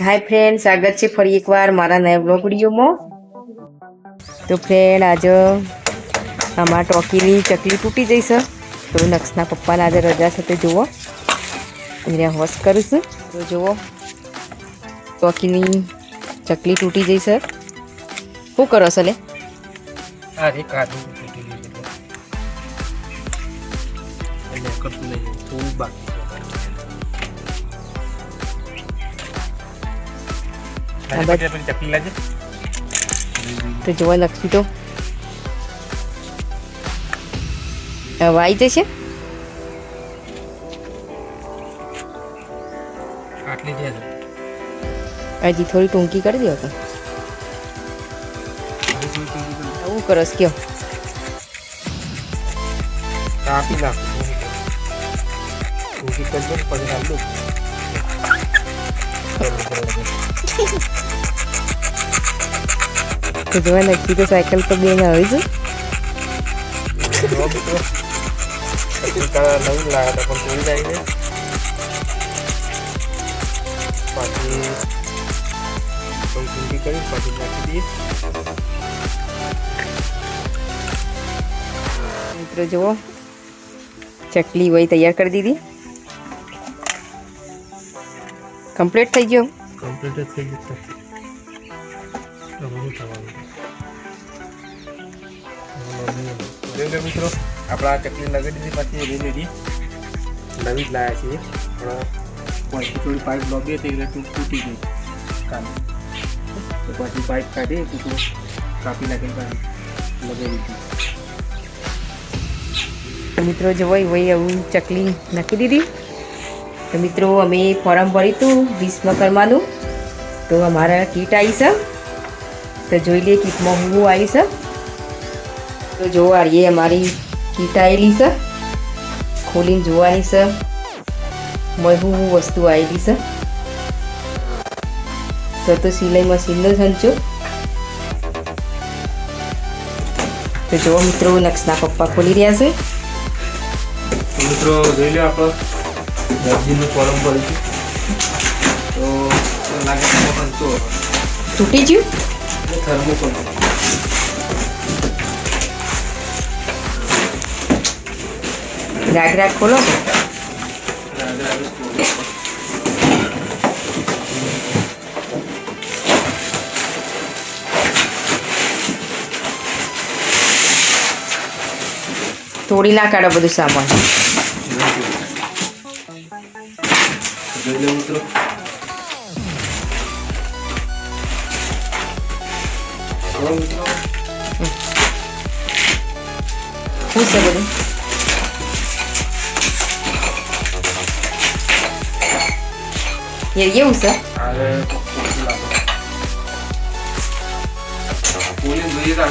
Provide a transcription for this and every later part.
હાય friend સ્વાગત છે ફરી એકવાર મારા નવા બ્લોગ તો ફ્રેન્ડ આજે આમાં ટોકીની ચકલી તૂટી જઈશ તો નક્ષના પપ્પાના આજે રજા છે તે જુઓ. એને હોશ કરીશું તો જુઓ. ટોકીની ચકલી તૂટી જઈ સર શું કરો છો લે? ચકલી લાજે તો જુઓ લક્ષી તો હવે આવી જશે આટલી છે હજુ. હજી થોડી ટૂંકી કરી દો તો હજુ થોડી થોડી થોડી. આવું કરો છો કયો કાપી નાખું ટૂંકી કરજો ને પછી નાખું તો જોવા નક્કી તો સાયકલ તો બેન આવી દઈએ મિત્રો, જુઓ. ચકલી વહી તૈયાર કરી દીધી. કમ્પ્લીટ થઈ ગયો? કમ્પ્લીટ જ થઈ ગયું મિત્રો આપણા ચકલી લગાડી દીધી પાછી લઈ લીધી નવી જ લાવ્યા છીએ. પણ પાછી થોડી પાઇપ લોબી હતી એટલે તૂટ તૂટી ગઈ. કાલે. તો પછી પાઇપ કાઢી ટૂંકું કાપી નાખીને પાછી લગાવી દીધી. મિત્રો જુઓ વહી આવું ચકલી નાખી દીધી. તો મિત્રો, અમે ફોર્મ ભર્યું હતું વિશ્વકર્માનું તો અમારા કીટ આવી છે. તો જોઈ લઈએ કીટમાં હું આવી છે. તો જોવા આવીએ અમારી કીટ આવેલી છે. ખોલીને જોવાની છે. મેં વસ્તુ આવેલી છે. સો તો સિલાઈ મશીનનો સંચો તો જોવો મિત્રો નક્ષના પપ્પા ખોલી રહ્યા છે. મિત્રો, જોઈ લો આપણો. દર્જીનું ફોરમ ભર્યું છે તો લાગે છે પણ ચો તૂટી ગયું થર્મોકોલ રાગ રાગ ખોલો તો તોડી ના કાઢો બધું સામાન જોઈ લો મિત્રો તો મિત્રો શું છે બધું એ એવું છે હવે કોકું લાગો પોલીસ જોઈએ તો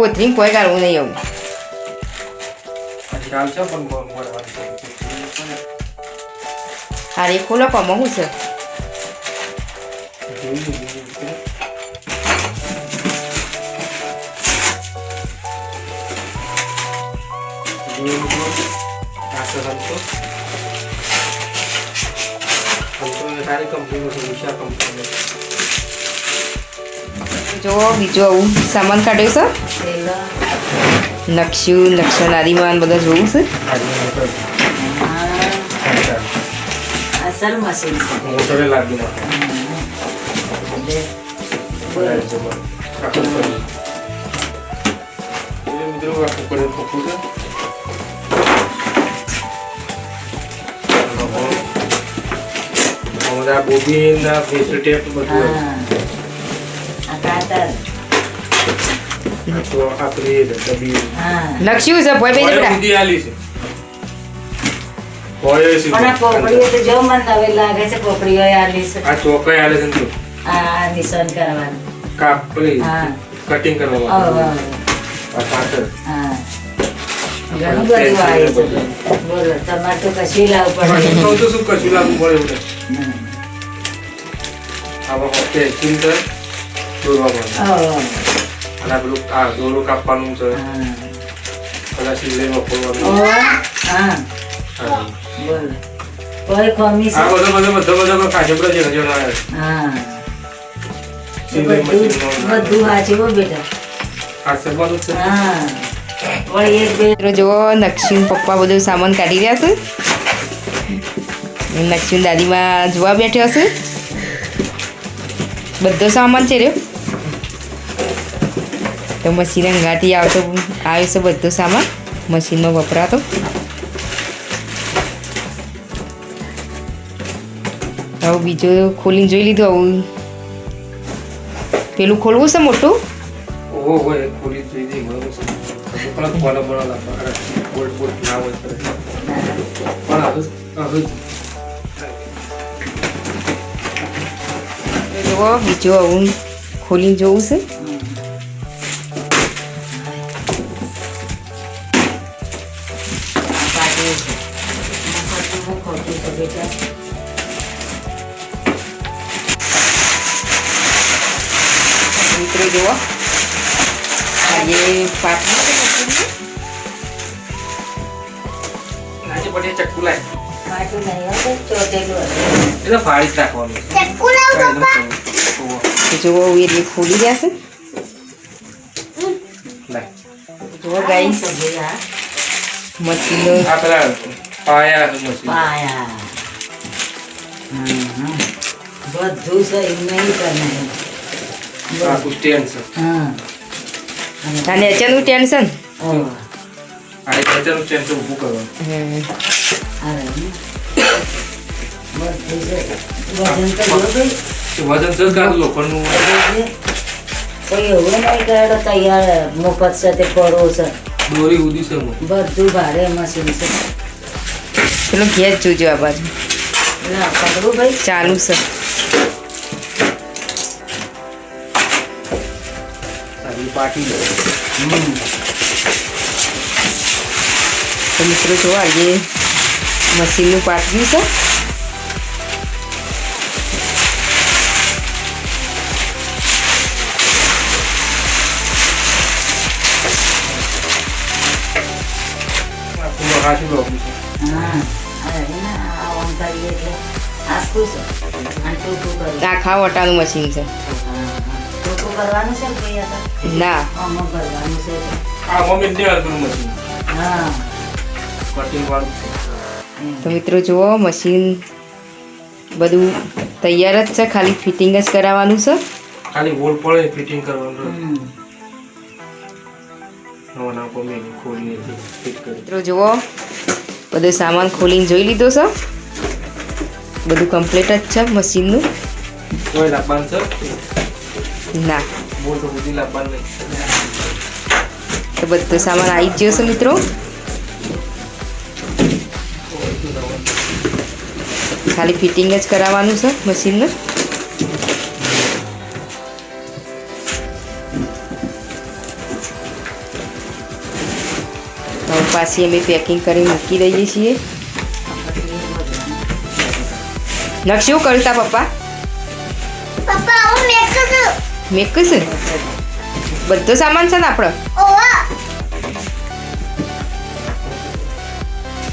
કોથરીમ કોઈ કાઢવું નહીં એવું પછી ચાલશે પણ ગોળ ગોળવાની છે. હારે જો બીજું આવું સામાન કાઢ્યો છે. નકશું નકશન આદિમાન બધા જોવું છે. બધા ના ફેસ ટેપ બધું નકશું છે ભાઈ બેટા આલી છે. હોય સીધી. પણ પોપડીઓ તો જો મન નવે લાગે છે પોપડીઓ આલી છે. આ ચોકઈ આલે છે આ નિશાન કરવાનું. કાપલી. હા. કટિંગ કરવાનું હા, હા, આ પાછળ. હા. ઘણું બધું આવે છે બોલો તમારે તો કશું લાવવું પડે તો શું કશું લાવવું પડે. હમ. આમાં ચિંતન. દોરવા અને પેલું આ દોરું કાપવાનું છે હા. સિલાઈ વાપરવાનું હા હા. કોઈ ખોમી આ બધો બધો બધો બધો કાચબડો છે હજુ હા બધું મશીનનો બેટા આ છે હા વળી એક બે મિત્રો જુઓ નક્ષીન પપ્પા બધું સામાન કાઢી રહ્યા છે નક્ષીન દાદીમાં જોવા બેઠ્યો હશે બધો સામાન છે રહ્યો તો મશીન અંગાથી આવતો આવે છે બધો સામાન. મશીનમાં વપરાતો. હવે બીજો ખોલીને જોઈ લીધું આવું. પેલું ખોલવું છે મોટું? બીજું આવું ખોલીને જોવું દઈ મિત્રો જુઓ. આજે પાટલું છે મશીનનું. આજે પછી ચક્કુ લાય પાટું નહીં ચોટેલું એટલે ફાડી જ નાખવાનું. કાંઈ ન જુઓ. એ ગાઈસ પાયા મશીન. પાયા. બધું સહી એમ નહીં કરનાર આખું હા. અને અચાનક ટેન્શન? આ એક હજારનું ઊભું કરવાનું. વજન નહીં કાઢો તૈયાર મફત છે તે કરો છે. દોરી ઉદી છે બધું ભારે મશીન છે. પેલો ઘેર જોજો આ બાજુ. ના પકડું ભાઈ. ચાલુ છે. આવી લો તો મિત્રો જો આજે મશીનનું પાટલું છે. આખું હાથું છે. આખા વટાનું મશીન છે. કરવાનું છે ને તો? ના. આમાં ભરવાનું છે તો. આ મમ્મી ને પેલું મશીન હા. કટિંગ વાળું. છે તો મિત્રો જુઓ મશીન બધું તૈયાર જ છે ખાલી ફિટિંગ જ કરાવવાનું છે. ખાલી હોલ પડે ફિટિંગ કરવાનું મિત્રો જુઓ બધો સામાન ખોલીને જોઈ લીધો છે. બધું કમ્પ્લીટ જ છે મશીનનું કોઈ લાવવાનું છે. ના. તો બધી સામાન આવી ગયો છે મિત્રો. ખાલી ફિટિંગ જ કરાવવાનું છે મશીનનું પાછી અમે પેકિંગ કરી મૂકી દઈએ છીએ. નક્ષ શું કર્યું પપ્પા. પપ્પા, હું મેક મેક છે બધો સામાન છે ને આપણો?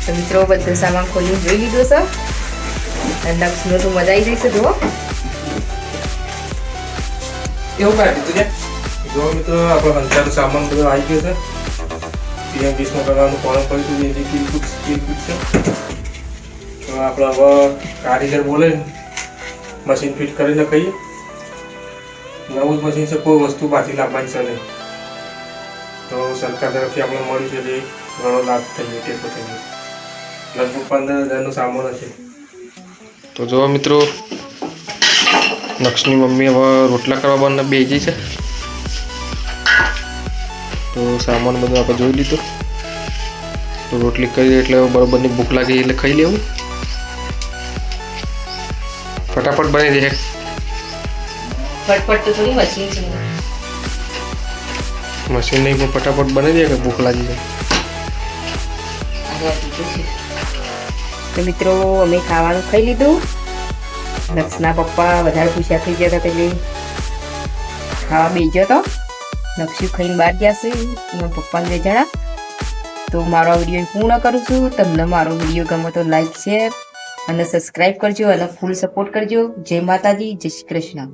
તો મિત્રો, બધો સામાન ખોલીને જોઈ લીધો છે. નક્ષનો તો મજા આવી જશે, જુઓ. એવું કાંઈ દીધું છે? જો મિત્રો, આપણો હંસાનું સામાન બધો આવી ગયો છે. પીએમ વીસમાં કરવાનું ફોર્મ કરીશું એની કિલકુટ કિલકુટ છે. તો આપણે હવે કારીગર બોલે મશીન ફિટ કરીને કહીએ નવું જ મશીન છે, કોઈ વસ્તુ પાછી લાવવાની છે નહીં. તો સરકાર તરફથી આપણે મળ્યું છે, એટલે ઘણો લાભ થઈ ગયો ટેકો થઈ ગયો લગભગ પંદર હજારનો સામાન હશે તો જો મિત્રો નક્ષની મમ્મી હવે રોટલા કરવા બને બેજી છે. તો સામાન બધું આપણે જોઈ લીધો. તો રોટલી કરી એટલે બરોબરની ભૂખ લાગી એટલે ખાઈ લેવું. ફટાફટ બની જાય ફટફટ તો થોડી મશીન છે. મશીન નહીં પણ ફટાફટ બની જાય કે ભૂખ લાગી જાય. તો મિત્રો અમે ખાવાનું ખાઈ લીધું. નક્ષના પપ્પા વધારે પૂછ્યા થઈ ગયા હતા પેલી. ખાવા બે ગયો હતો નક્ષુ ખાઈને બહાર ગયા છે એમાં પપ્પાને બે જણા. તો મારો આ વીડિયો પૂર્ણ કરું છું. તમને મારો વીડિયો ગમે તો લાઈક શેર અને સબસ્ક્રાઈબ કરજો અને ફૂલ સપોર્ટ કરજો. જય માતાજી જય શ્રી કૃષ્ણ.